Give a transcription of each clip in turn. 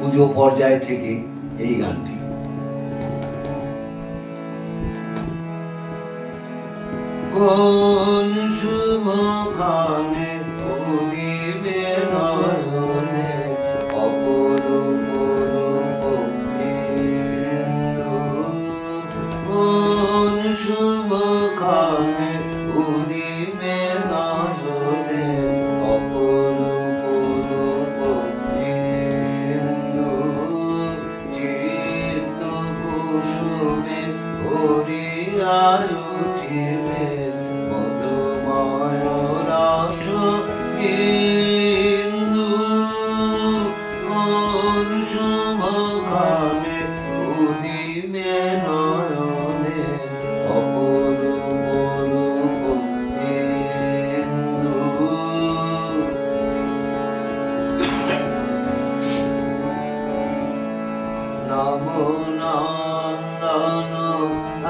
জাতীয় পর্যায় থেকে এই গানটি। কোন শুভ খানে কুসুমে হরিয়ায় উঠিবে।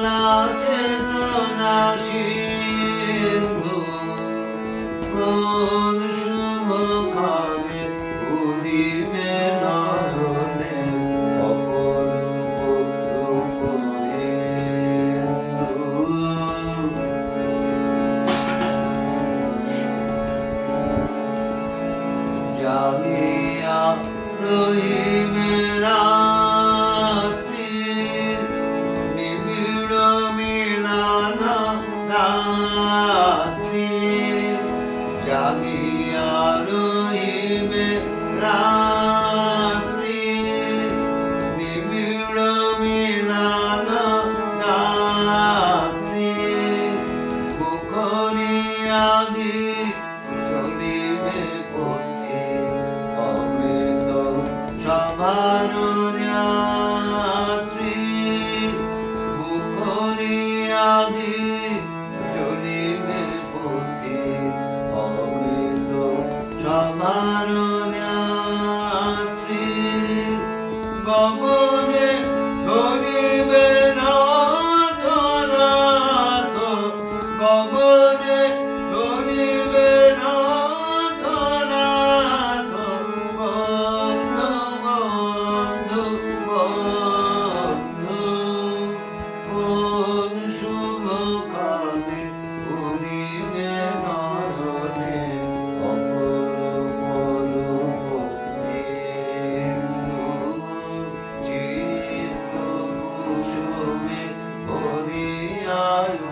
উতলা চেতনা সিন্ধু কোন শুভ খানে উদিবে নয়নে অপরূপ রূপ জাগিয়া রহিবে রাত্রি জাগিয়া রইবে রাত্রি। নিবিড় মিলান রাত্রি পুকরিয়া দি চলিবে পথে, অমৃত সবার রাত্রি। পুকরিয়া দি 더 많으면 Ayo.